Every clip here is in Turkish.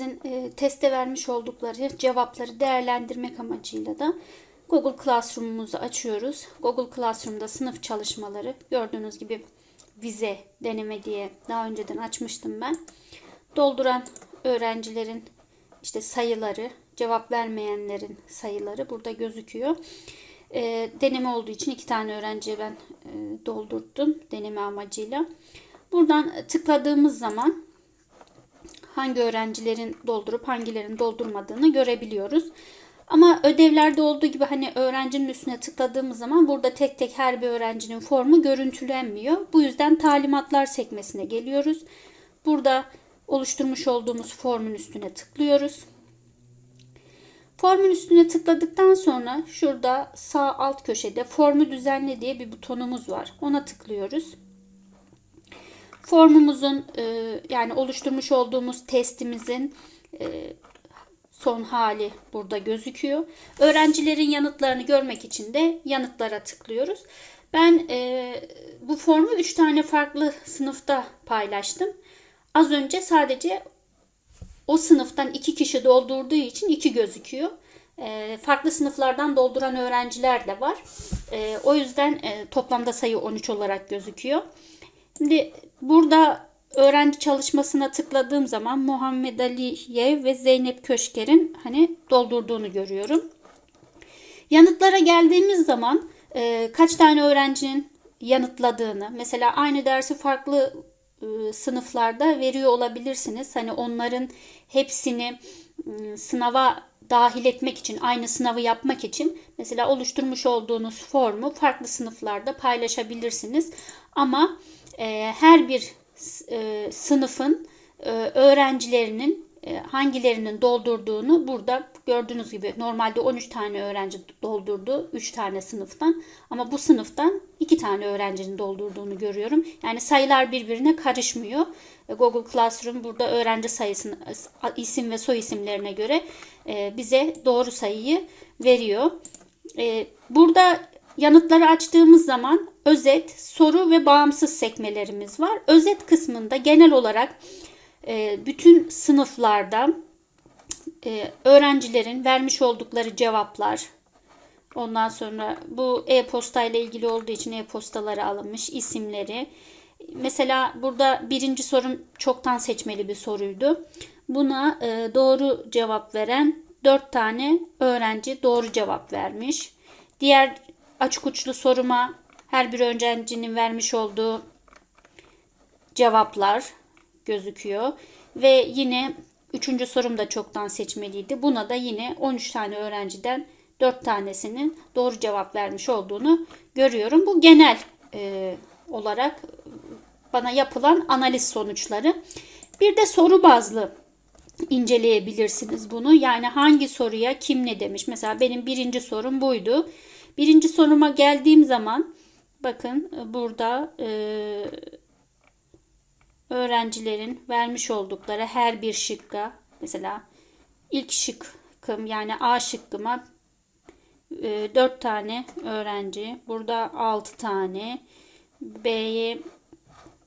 öğrencilerimizin e, teste vermiş oldukları cevapları değerlendirmek amacıyla da Google Classroom'umuzu açıyoruz. Google Classroom'da sınıf çalışmaları gördüğünüz gibi vize deneme diye daha önceden açmıştım ben. Dolduran öğrencilerin işte sayıları, cevap vermeyenlerin sayıları burada gözüküyor. E, deneme olduğu için iki tane öğrenciye ben e, doldurttum deneme amacıyla. Buradan tıkladığımız zaman hangi öğrencilerin doldurup hangilerinin doldurmadığını görebiliyoruz. Ama ödevlerde olduğu gibi hani öğrencinin üstüne tıkladığımız zaman burada tek tek her bir öğrencinin formu görüntülenmiyor. Bu yüzden talimatlar sekmesine geliyoruz. Burada oluşturmuş olduğumuz formun üstüne tıklıyoruz. Formun üstüne tıkladıktan sonra şurada sağ alt köşede formu düzenle diye bir butonumuz var. Ona tıklıyoruz. Formumuzun e, yani oluşturmuş olduğumuz testimizin e, son hali burada gözüküyor. Öğrencilerin yanıtlarını görmek için de yanıtlara tıklıyoruz. Ben e, bu formu 3 tane farklı sınıfta paylaştım. Az önce sadece o sınıftan 2 kişi doldurduğu için 2 gözüküyor. Farklı sınıflardan dolduran öğrenciler de var. O yüzden toplamda sayı 13 olarak gözüküyor. Şimdi burada öğrenci çalışmasına tıkladığım zaman Muhammed Aliyev ve Zeynep Köşker'in hani doldurduğunu görüyorum. Yanıtlara geldiğimiz zaman e, kaç tane öğrencinin yanıtladığını, mesela aynı dersi farklı e, sınıflarda veriyor olabilirsiniz. Hani onların hepsini e, sınava dahil etmek için, aynı sınavı yapmak için mesela oluşturmuş olduğunuz formu farklı sınıflarda paylaşabilirsiniz. Ama e, her bir e, sınıfın e, öğrencilerinin e, hangilerinin doldurduğunu burada gördüğünüz gibi normalde 13 tane öğrenci doldurdu 3 tane sınıftan ama bu sınıftan 2 tane öğrencinin doldurduğunu görüyorum. Yani sayılar birbirine karışmıyor. Google Classroom burada öğrenci sayısını isim ve soy isimlerine göre bize doğru sayıyı veriyor. Burada yanıtları açtığımız zaman özet, soru ve bağımsız sekmelerimiz var. Özet kısmında genel olarak e, bütün sınıflarda e, öğrencilerin vermiş oldukları cevaplar, ondan sonra bu e-posta ile ilgili olduğu için e-postaları alınmış isimleri. Mesela burada birinci sorum çoktan seçmeli bir soruydu. Buna e, doğru cevap veren 4 tane öğrenci doğru cevap vermiş. Diğer açık uçlu soruma her bir öğrencinin vermiş olduğu cevaplar gözüküyor. Ve yine üçüncü sorum da çoktan seçmeliydi. Buna da yine 13 tane öğrenciden 4 tanesinin doğru cevap vermiş olduğunu görüyorum. Bu genel e, olarak bana yapılan analiz sonuçları. Bir de soru bazlı inceleyebilirsiniz bunu. Yani hangi soruya kim ne demiş. Mesela benim birinci sorum buydu. Birinci soruma geldiğim zaman bakın burada e, öğrencilerin vermiş oldukları her bir şıkka mesela ilk şıkkım yani A şıkkıma e, 4 tane öğrenci. Burada 6 tane. B'ye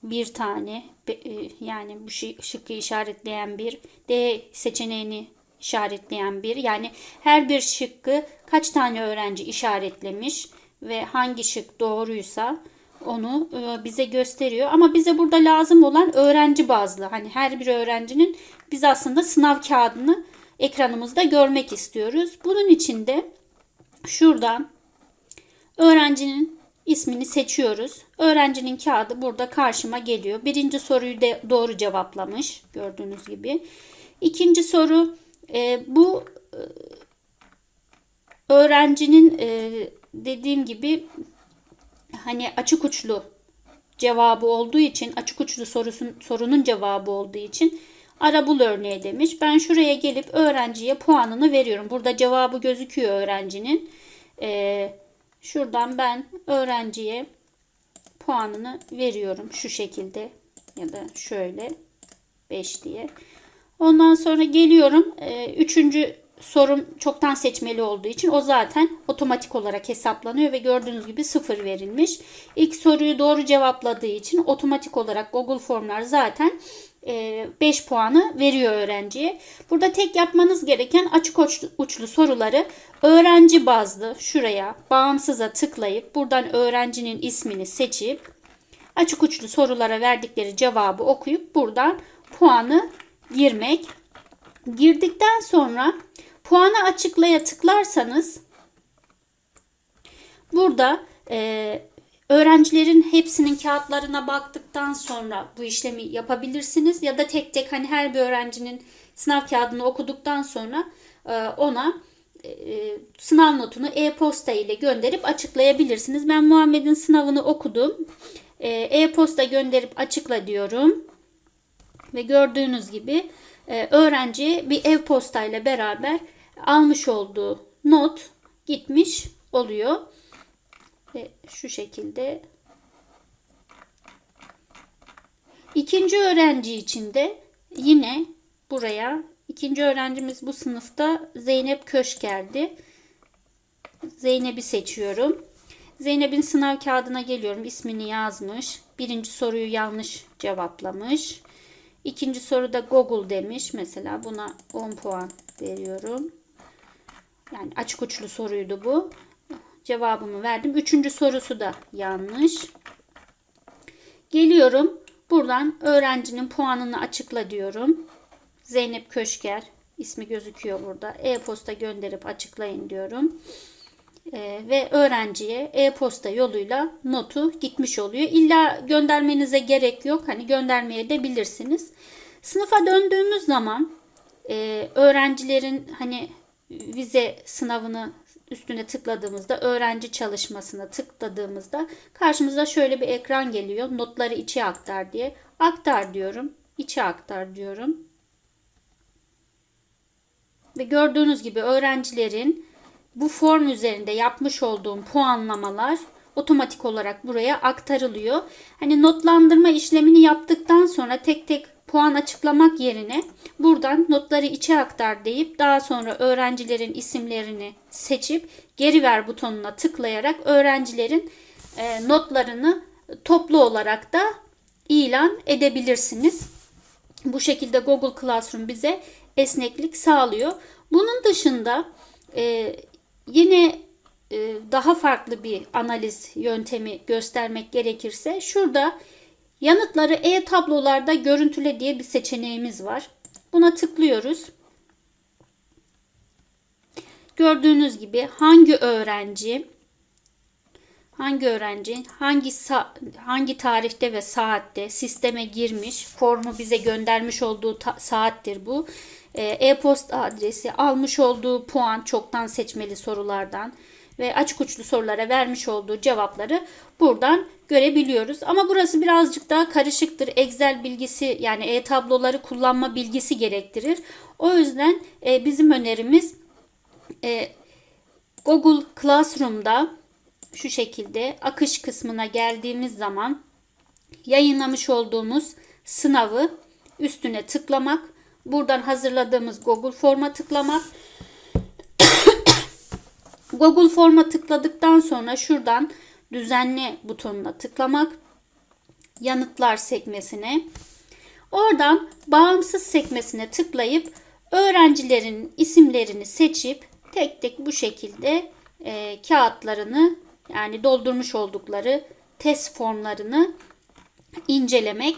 1 tane. E, yani bu şıkkı işaretleyen bir. D seçeneğini işaretleyen bir. Yani her bir şıkkı kaç tane öğrenci işaretlemiş ve hangi şık doğruysa onu e, bize gösteriyor. Ama bize burada lazım olan öğrenci bazlı. Hani her bir öğrencinin biz aslında sınav kağıdını ekranımızda görmek istiyoruz. Bunun için de şuradan öğrencinin ismini seçiyoruz. Öğrencinin kağıdı burada karşıma geliyor. Birinci soruyu da doğru cevaplamış gördüğünüz gibi. İkinci soru e, bu öğrencinin e, dediğim gibi hani açık uçlu cevabı olduğu için açık uçlu sorusun, sorunun cevabı olduğu için ara bul örneği demiş. Ben şuraya gelip öğrenciye puanını veriyorum. Burada cevabı gözüküyor öğrencinin. Ee, şuradan ben öğrenciye puanını veriyorum şu şekilde ya da şöyle 5 diye. Ondan sonra geliyorum. Ee, üçüncü sorum çoktan seçmeli olduğu için o zaten otomatik olarak hesaplanıyor ve gördüğünüz gibi sıfır verilmiş. İlk soruyu doğru cevapladığı için otomatik olarak Google Formlar zaten 5 puanı veriyor öğrenciye. Burada tek yapmanız gereken açık uçlu soruları öğrenci bazlı şuraya bağımsıza tıklayıp buradan öğrencinin ismini seçip açık uçlu sorulara verdikleri cevabı okuyup buradan puanı girmek. Girdikten sonra puanı açıklaya tıklarsanız burada e, öğrencilerin hepsinin kağıtlarına baktıktan sonra bu işlemi yapabilirsiniz. Ya da tek tek hani her bir öğrencinin sınav kağıdını okuduktan sonra e, ona e, sınav notunu e-posta ile gönderip açıklayabilirsiniz. Ben Muhammed'in sınavını okudum. E, E-posta gönderip açıkla diyorum. Ve gördüğünüz gibi e, öğrenci bir e-posta ile beraber almış olduğu not gitmiş oluyor. Ve şu şekilde ikinci öğrenci için de yine buraya ikinci öğrencimiz bu sınıfta Zeynep Köşker'di. Zeynep'i seçiyorum. Zeynep'in sınav kağıdına geliyorum. İsmini yazmış. Birinci soruyu yanlış cevaplamış. İkinci soruda Google demiş. Mesela buna 10 puan veriyorum. Yani açık uçlu soruydu bu. Cevabımı verdim. Üçüncü sorusu da yanlış. Geliyorum. Buradan öğrencinin puanını açıkla diyorum. Zeynep Köşker ismi gözüküyor burada. E-posta gönderip açıklayın diyorum. Ee, ve öğrenciye e-posta yoluyla notu gitmiş oluyor. İlla göndermenize gerek yok. Hani göndermeye de bilirsiniz. Sınıfa döndüğümüz zaman e, öğrencilerin hani vize sınavını üstüne tıkladığımızda öğrenci çalışmasına tıkladığımızda karşımıza şöyle bir ekran geliyor. Notları içe aktar diye. Aktar diyorum. içe aktar diyorum. Ve gördüğünüz gibi öğrencilerin bu form üzerinde yapmış olduğum puanlamalar otomatik olarak buraya aktarılıyor. Hani notlandırma işlemini yaptıktan sonra tek tek puan açıklamak yerine buradan notları içe aktar deyip daha sonra öğrencilerin isimlerini seçip geri ver butonuna tıklayarak öğrencilerin e, notlarını toplu olarak da ilan edebilirsiniz. Bu şekilde Google Classroom bize esneklik sağlıyor. Bunun dışında e, yine e, daha farklı bir analiz yöntemi göstermek gerekirse şurada yanıtları e-tablolarda görüntüle diye bir seçeneğimiz var. Buna tıklıyoruz. Gördüğünüz gibi hangi öğrenci hangi öğrenci hangi hangi tarihte ve saatte sisteme girmiş formu bize göndermiş olduğu saattir bu. Ee, e-posta adresi, almış olduğu puan çoktan seçmeli sorulardan ve açık uçlu sorulara vermiş olduğu cevapları buradan görebiliyoruz. Ama burası birazcık daha karışıktır. Excel bilgisi yani e-tabloları kullanma bilgisi gerektirir. O yüzden e, bizim önerimiz e, Google Classroom'da şu şekilde akış kısmına geldiğimiz zaman yayınlamış olduğumuz sınavı üstüne tıklamak, buradan hazırladığımız Google Form'a tıklamak. Google Form'a tıkladıktan sonra şuradan düzenle butonuna tıklamak. Yanıtlar sekmesine. Oradan bağımsız sekmesine tıklayıp öğrencilerin isimlerini seçip tek tek bu şekilde e, kağıtlarını yani doldurmuş oldukları test formlarını incelemek.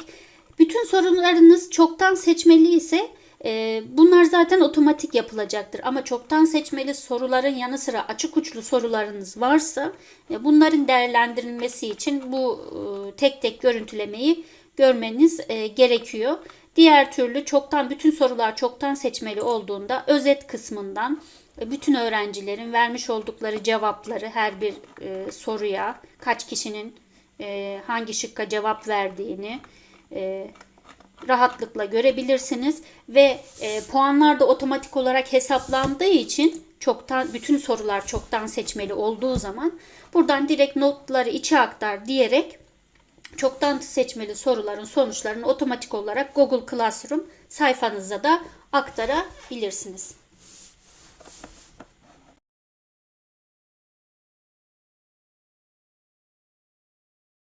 Bütün sorunlarınız çoktan seçmeli ise e, bunlar zaten otomatik yapılacaktır. Ama çoktan seçmeli soruların yanı sıra açık uçlu sorularınız varsa e, bunların değerlendirilmesi için bu e, tek tek görüntülemeyi görmeniz gerekiyor. Diğer türlü çoktan bütün sorular çoktan seçmeli olduğunda özet kısmından bütün öğrencilerin vermiş oldukları cevapları her bir e, soruya kaç kişinin e, hangi şıkka cevap verdiğini e, rahatlıkla görebilirsiniz. Ve e, puanlar da otomatik olarak hesaplandığı için çoktan bütün sorular çoktan seçmeli olduğu zaman buradan direkt notları içe aktar diyerek çoktan seçmeli soruların sonuçlarını otomatik olarak Google Classroom sayfanıza da aktarabilirsiniz.